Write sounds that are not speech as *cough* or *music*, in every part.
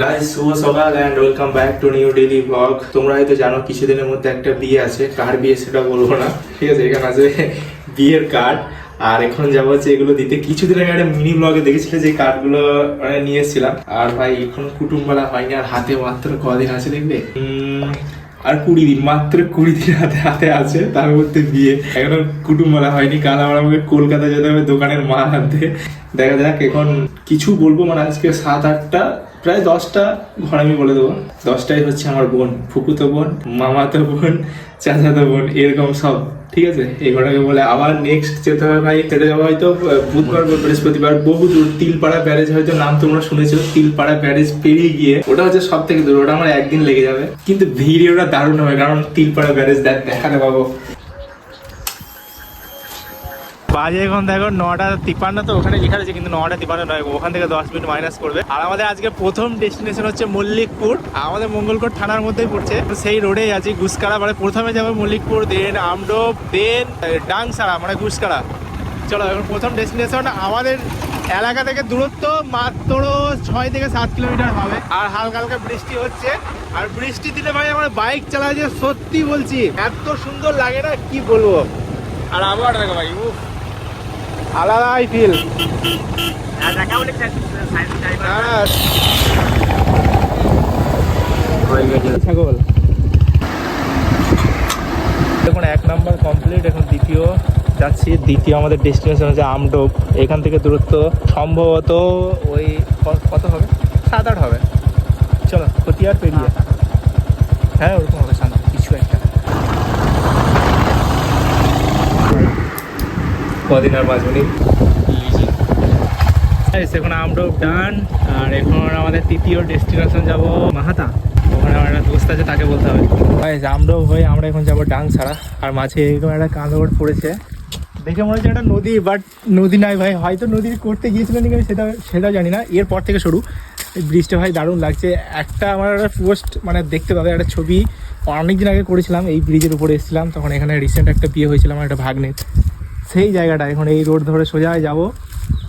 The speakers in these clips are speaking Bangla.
গাইস শুভ সকাল and welcome back to new daily blog তোমরা হয়তো জানো, কিছুদিনের মধ্যে একটা বিয়ে আছে। কার বিয়ে সেটা বলব না। ঠিক আছে, এখানে আছে বিয়ের কার্ড আর এখন যাব হচ্ছে এগুলো দিতে। কিছুদিন আগে একটা মিনি ব্লগে দেখেছিলে যে কার্ডগুলো মানে নিয়ে এসেছিলাম। আর ভাই, এখন কুটুম্বরা হয়নি, আর হাতে মাত্র কদিন আছে দেখবে? আর কুড়ি দিন, মাত্র কুড়ি দিন হাতে হাতে আছে, তার মধ্যে বিয়ে। এখনও কুটুম বলা হয়নি, কাল আমার আমাকে কলকাতা যেতে হবে, দোকানের মাল আনতে। দেখা যাক, এখন কিছু বলব মানে আজকে সাত আটটা, প্রায় দশটা, ঘর আমি বলে দেবো। দশটাই হচ্ছে আমার বোন, ফুকুতো বোন, মামাতো বোন, চাচাতো বোন, এরকম সব। ঠিক আছে, এই ঘটনাকে বলে আবার নেক্সট যেতে হবে ভাই, সেটা যাব হয়তো বুধবার বা বৃহস্পতিবার, বহু দূর, তিলপাড়া ব্যারেজ হয়তো নাম তোমরা শুনেছো, তিলপাড়া ব্যারেজ পেরিয়ে গিয়ে, ওটা হচ্ছে সব থেকে দূর, ওটা আমার একদিন লেগে যাবে। কিন্তু ভিডিওটা দারুণ হবে, কারণ তিলপাড়া ব্যারেজ দেখ, দেখাতে পাবো। বাজে এখন দেখো, নটা তিপ্পান্ন তো ওখানে লেখা আছে কিন্তু নটা তিপ্পান্ন নয়, ওখান থেকে দশ মিনিট মাইনাস করবে। আর আমাদের আজকে প্রথম ডেস্টিনেশন হচ্ছে মল্লিকপুর। আমাদের মঙ্গলকোট থানার মধ্যেই পড়ছে। সেই রোডেই আছি গুসকারা মানে প্রথমে যাব মল্লিকপুর দেন আমডোপ দেন ডাংসারা মানে গুসকারা চলো, এখন প্রথম ডেস্টিনেশন আমাদের এলাকা থেকে দূরত্ব মাত্র ছয় থেকে সাত কিলোমিটার হবে। আর হালকা হালকা বৃষ্টি হচ্ছে। আর বৃষ্টি দিলে ভাই, আমার বাইক চালায় যে সত্যি বলছি, এত সুন্দর লাগে না, কি বলব? আর আবার দেখো ভাই, উফ। আলাদাই ফিল ছাগল। দেখুন এক নাম্বার কমপ্লিট এখন দ্বিতীয় যাচ্ছি। দ্বিতীয় আমাদের ডেস্টিনেশন হচ্ছে আমডোপ। এখান থেকে দূরত্ব সম্ভবত ওই কত হবে? সাত আট হবে। চলো খতিয়ার পেরিয়ে। হ্যাঁ ওরকম হবে সামনে কিছু একটা কদিন আর পাঁচ মিনিট এখন আমডোপ ডান আর এখন আমাদের তৃতীয় ডেস্টিনেশন যাব মাহাতা। ওখানে আমার একটা দোস্ত আছে তাকে বলতে হবে। হয়ে আমরা এখন যাব ডাং ছাড়া আর মাঝে এরকম একটা পড়েছে। দেখে মনে হচ্ছে একটা নদী বাট নদী নাই ভাই। হয়তো নদী করতে গিয়েছিলেন নাকি সেটা সেটাও জানি না। এরপর থেকে শুরু। এই ব্রিজটা ভাই দারুণ লাগছে। একটা আমার একটা পোস্ট মানে দেখতে পাবে একটা ছবি। অনেক দিন আগে করেছিলাম এই ব্রিজের উপরে এসেছিলাম। তখন এখানে রিসেন্ট একটা বিয়ে হয়েছিল আমার একটা ভাগ্নের। সেই জায়গাটা। এখন এই রোড ধরে সোজা যাব।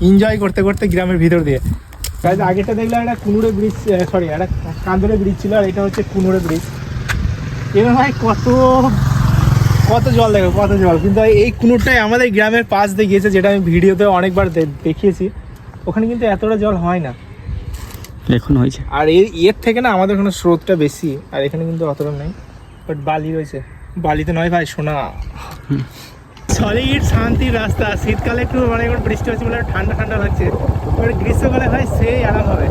এনজয় করতে করতে গ্রামের ভিতর দিয়ে। তাই আগেটা দেখলাম একটা কুনুরে ব্রিজ সরি একটা কান্দরে ব্রিজ ছিল আর এটা হচ্ছে কুনুরে ব্রিজ এবার ভাই কত কত জল দেখো কত জল। কিন্তু এই কুনুরটাই আমাদের গ্রামের পাশ দিয়ে গিয়েছে যেটা আমি ভিডিওতে অনেকবার দেখিয়েছি। ওখানে কিন্তু এতটা জল হয় না। এখন হয়েছে। আর এর এর থেকে না আমাদের ওখানে স্রোতটা বেশি আর এখানে কিন্তু অতটা নেই। বাট বালি রয়েছে। বালিতে নয় ভাই সোনা। সলিড শান্তির রাস্তা। শীতকালে একটু মানে এখন বৃষ্টি হচ্ছে বলে ঠান্ডা ঠান্ডা লাগছে। এবার গ্রীষ্মকালে ভাই সেই আরাম হবে।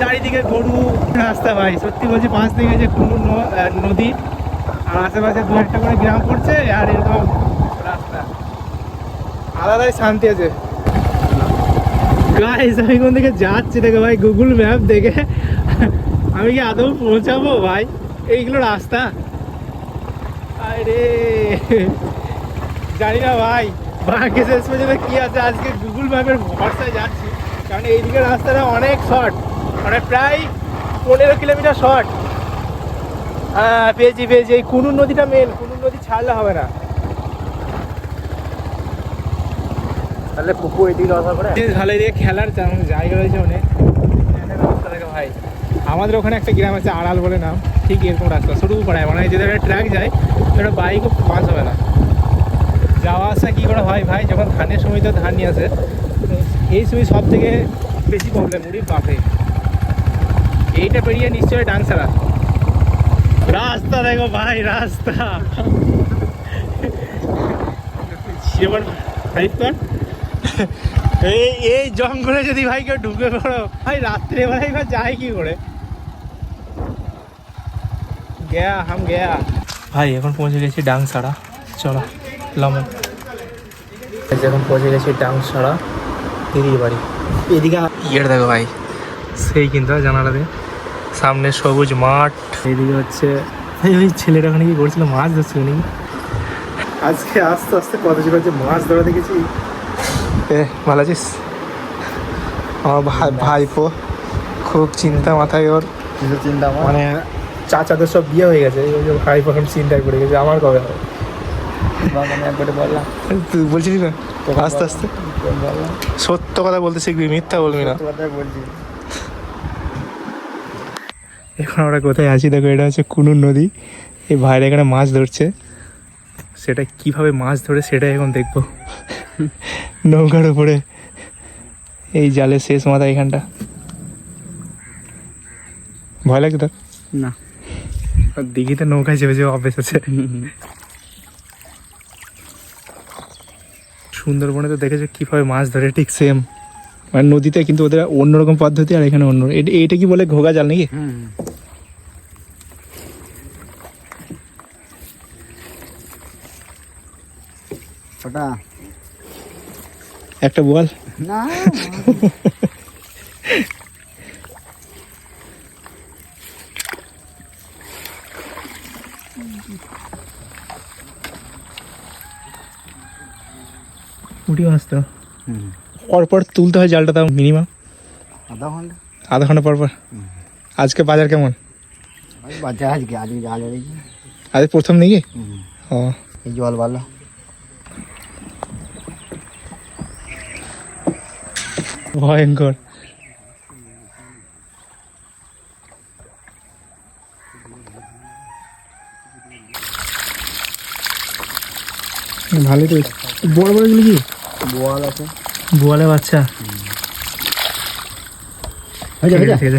চারিদিকে গরু, রাস্তা ভাই। সত্যি বলছি, পাঁচ দিকে যে কোনো নদী, আর আশেপাশে দু একটা করে গ্রাম পড়ছে, আর এরকম রাস্তা। আলাদাই শান্তি আছে। গাইস আমি কোন দিকে যাচ্ছি দেখো ভাই গুগল ম্যাপ দেখে। আমি কি আদৌ পৌঁছাবো ভাই? এইগুলো রাস্তা? আরে। জানি না ভাই। বাঁকে শেষ পর্যন্ত কি আছে? আজকে গুগল ম্যাপের ভরসায় যাচ্ছি। কারণ এইদিকে রাস্তাটা অনেক শর্ট মানে প্রায় পনেরো কিলোমিটার শর্ট হ্যাঁ পেয়েছি পেয়েছি। এই কুনুর নদীটা মেন কুনুর নদী ছাড়লে হবে না। তাহলে পুকু এদিকে রসা করে। ভালো দিয়ে খেলার জায়গা রয়েছে অনেক। রাস্তা ভাই আমাদের ওখানে একটা গ্রাম আছে, আড়াল বলে নাম। ঠিক এরকম রাস্তা শুরু করায় মানে যদি একটা ট্র্যাক যায় একটা বাইকও পাস হবে না। যাওয়া আসা কী করে হয় ভাই? যখন ধানের সময় তো ধান নিয়ে আসে এই সময় সব থেকে বেশি প্রবলেম মুড়ির বাপে। এইটা পেরিয়ে নিশ্চয়ই ডান্সারা রাস্তা দেখো ভাই রাস্তা। এই এই জঙ্গলে যদি ভাই কেউ ঢুকে পড়ো ভাই রাত্রেবেলায় বা যায় কি করে? গেয়া হাম গেয়া। ভাই এখন পৌঁছে গেছি ডাংসাড়া চলো। লমন। এখন পৌঁছে গেছি ডাংসাড়া দিদির বাড়ি। এদিকে ইয়ের দেখো ভাই সেই কিন্তু জানালা দিয়ে। সামনে সবুজ মাঠ। এদিকে হচ্ছে ওই ছেলেটা ওখানে কি করছিল মাছ ধরছিল নাকি? আজকে আস্তে আস্তে কত ছিল যে মাছ ধরা দেখেছি। এ ভালো আছিস? আমার ভাই ভাইপো খুব চিন্তা মাথায় ওর। চিন্তা মানে চাচাদের সব বিয়ে হয়ে গেছে ওই যে ভাইপো এখন চিন্তায় পড়ে গেছে আমার কবে হবে? তুই বলছিস না? আস্তে আস্তে। সত্য কথা বলতে শিখবি মিথ্যা বলবি না। এখন আমরা কোথায় আছি? দেখো এটা হচ্ছে কুনুর নদী। এই ভাইরা এখানে মাছ ধরছে। সেটা কীভাবে মাছ ধরে সেটাই এখন দেখব। নৌকার উপরে। এই জালের শেষ মাথা এখানটা। ভয় লাগে তোর? না। দিঘিতে নৌকায় চেপে চেপে অভ্যেস আছে। সুন্দরবনে তো দেখেছ কীভাবে মাছ ধরে ঠিক সেম মানে নদীতে কিন্তু ওদের অন্যরকম পদ্ধতি আর এখানে অন্য এটা এইটা কি বলে ঘোগা জাল নাকি? একটা বল না। *laughs* উঠি মাছ তো পরপর তুলতে হয় জালটা তাও মিনিমাম আধা ঘণ্টা? আধা ঘণ্টা পর পর আজকে বাজার কেমন? বাচ্চা আজকে আজকে জাল আজ প্রথম নাকি? ও। এই জল ভালো। ভয়ঙ্কর। ভালোই তো বড় বড়গুলো কি? বোয়াল আছে। বোয়ালে বাচ্চা?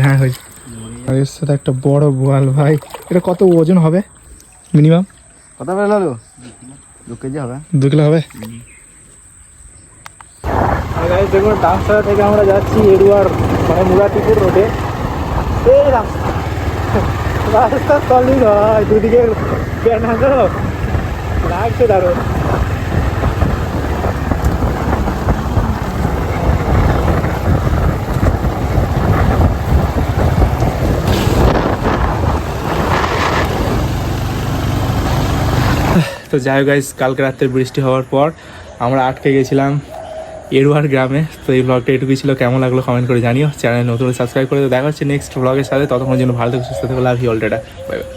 হ্যাঁ হয়েছে এর সাথে একটা বড় বোয়াল ভাই। এটা কত ওজন হবে? মিনিমাম কত বেলা হলো দু কেজি হবে। দু কিলো হবে? দেখুন ডান্সার থেকে আমরা যাচ্ছি এরুয়ার মানে মুরাটিপুর রোডে এই রাস্তা রাস্তা সলিড হয় দুদিকে লাগছে দারুণ। তো যাই হোক গাইজ কালকে রাত্রে বৃষ্টি হওয়ার পর আমরা আটকে গেছিলাম এরুয়ার গ্রামে। তো এই ব্লগটা এটুকুই ছিল। কেমন লাগল কমেন্ট করে জানিও। চ্যানেল নতুন সাবস্ক্রাইব করে দেখা হচ্ছে নেক্সট ব্লগের সাথে। ততক্ষণ জন্য ভালো থেকে, সুস্থ থেকে love you all bye bye